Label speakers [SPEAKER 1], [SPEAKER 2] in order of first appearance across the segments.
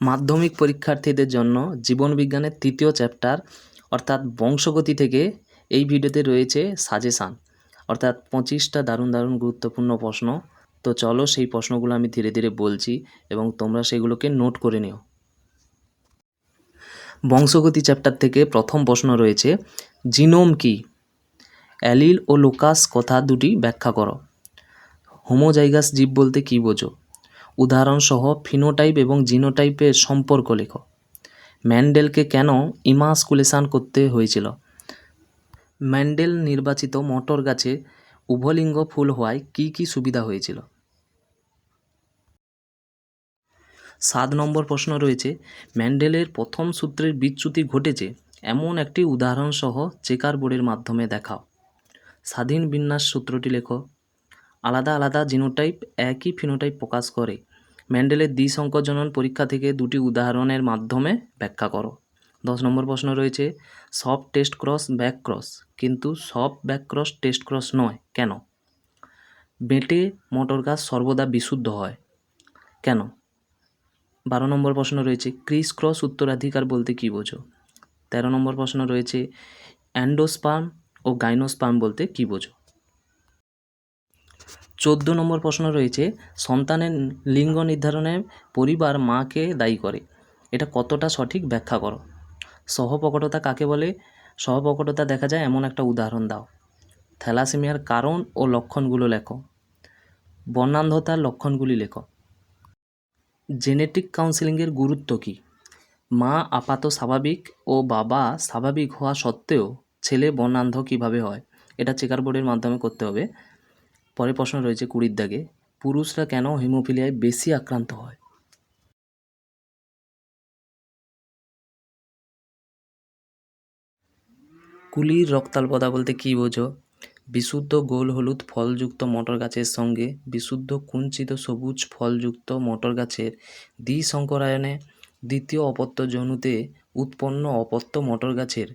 [SPEAKER 1] মাধ্যমিক পরীক্ষার্থীদের জন্য জীবনবিজ্ঞানের তৃতীয় চ্যাপ্টার, অর্থাৎ বংশগতি থেকে এই ভিডিওতে রয়েছে সাজেশান। অর্থাৎ পঁচিশটা দারুণ দারুণ গুরুত্বপূর্ণ প্রশ্ন। তো চলো সেই প্রশ্নগুলো আমি ধীরে ধীরে বলছি এবং তোমরা সেগুলোকে নোট করে নিও। বংশগতি চ্যাপ্টার থেকে প্রথম প্রশ্ন রয়েছে, জিনোম কি? অ্যালিল ও লোকাস কথা দুটি ব্যাখ্যা করো। হোমোজাইগাস জীব বলতে কী বোঝো? উদাহরণসহ ফিনোটাইপ এবং জিনোটাইপের সম্পর্ক লেখো। ম্যান্ডেলকে কেন ইমাসকুলেশান করতে হয়েছিল? ম্যান্ডেল নির্বাচিত মটর গাছে উভলিঙ্গ ফুল হওয়ায় কী কী সুবিধা হয়েছিল? সাত নম্বর প্রশ্ন রয়েছে, ম্যান্ডেলের প্রথম সূত্রের বিচ্যুতি ঘটেছে, এমন একটি উদাহরণসহ চেকার বোর্ডের মাধ্যমে দেখাও। স্বাধীন বিন্যাস সূত্রটি লেখো, আলাদা আলাদা জিনোটাইপ একই ফিনোটাইপ প্রকাশ করে ম্যান্ডেলের দ্বিসংকোচনন পরীক্ষা থেকে দুটি উদাহরণের মাধ্যমে ব্যাখ্যা করো। দশ নম্বর প্রশ্ন রয়েছে সব টেস্ট ক্রস ব্যাক ক্রস। কিন্তু সব ব্যাক ক্রস টেস্ট ক্রস নয়, কেন? বেটে মোটর গাছ সর্বদা বিশুদ্ধ হয়। কেন? বারো নম্বর প্রশ্ন রয়েছে, ক্রিস ক্রস উত্তরাধিকার বলতে কী বোঝো? তেরো নম্বর প্রশ্ন রয়েছে, অ্যান্ডোস্পার্ম ও গাইনোস্পার্ম বলতে কী বোঝো? চোদ্দ নম্বর প্রশ্ন রয়েছে, সন্তানের লিঙ্গ নির্ধারণে পরিবার মাকে দায়ী করে। এটা কতটা সঠিক ব্যাখ্যা করো। সহপ্রকটতা কাকে বলে? সহপ্রকটতা দেখা যায় এমন একটা উদাহরণ দাও। থ্যালাসেমিয়ার কারণ ও লক্ষণগুলো লেখো। বর্ণান্ধতার লক্ষণগুলি লেখো। জেনেটিক কাউন্সেলিংয়ের গুরুত্ব কী? মা আপাত স্বাভাবিক ও বাবা স্বাভাবিক হওয়া সত্ত্বেও ছেলে বর্ণান্ধ কীভাবে হয়? এটা চেকার বোর্ডের মাধ্যমে করতে হবে। পরের প্রশ্ন রয়েছে কুড়ির দাগে, পুরুষরা কেন হিমোফিলিয়ায় বেশি আক্রান্ত হয়? কুলির রক্তাল্পতা বলতে কী বোঝো? বিশুদ্ধ গোল হলুদ ফলযুক্ত মটর গাছের সঙ্গে বিশুদ্ধ কুঞ্চিত সবুজ ফলযুক্ত মটর গাছের দ্বিসংকরায়নে দ্বিতীয় অপত্য জনুতে উৎপন্ন অপত্য মটর গাছের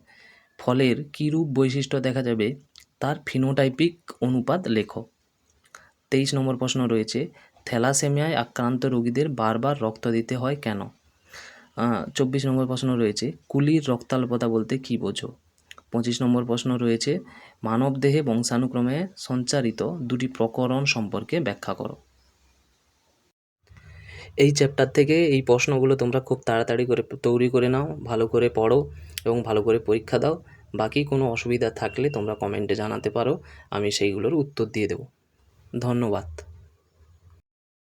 [SPEAKER 1] ফলের কীরূপ বৈশিষ্ট্য দেখা যাবে? তার ফিনোটাইপিক অনুপাত লেখো। তেইশ নম্বর প্রশ্ন রয়েছে, থ্যালাসেমিয়ায় আক্রান্ত রোগীদের বারবার রক্ত দিতে হয় কেন? চব্বিশ নম্বর প্রশ্ন রয়েছে, কুলির রক্তাল্পতা বলতে কী বোঝো? পঁচিশ নম্বর প্রশ্ন রয়েছে মানবদেহে বংশানুক্রমে সঞ্চারিত দুটি প্রকরণ সম্পর্কে ব্যাখ্যা করো। এই চ্যাপ্টার থেকে এই প্রশ্নগুলো তোমরা খুব তাড়াতাড়ি করে তৈরি করে নাও, ভালো করে পড়ো এবং ভালো করে পরীক্ষা দাও। বাকি কোনো অসুবিধা থাকলে তোমরা কমেন্টে জানাতে পারো, আমি সেইগুলোর উত্তর দিয়ে দেবো। ধন্যবাদ।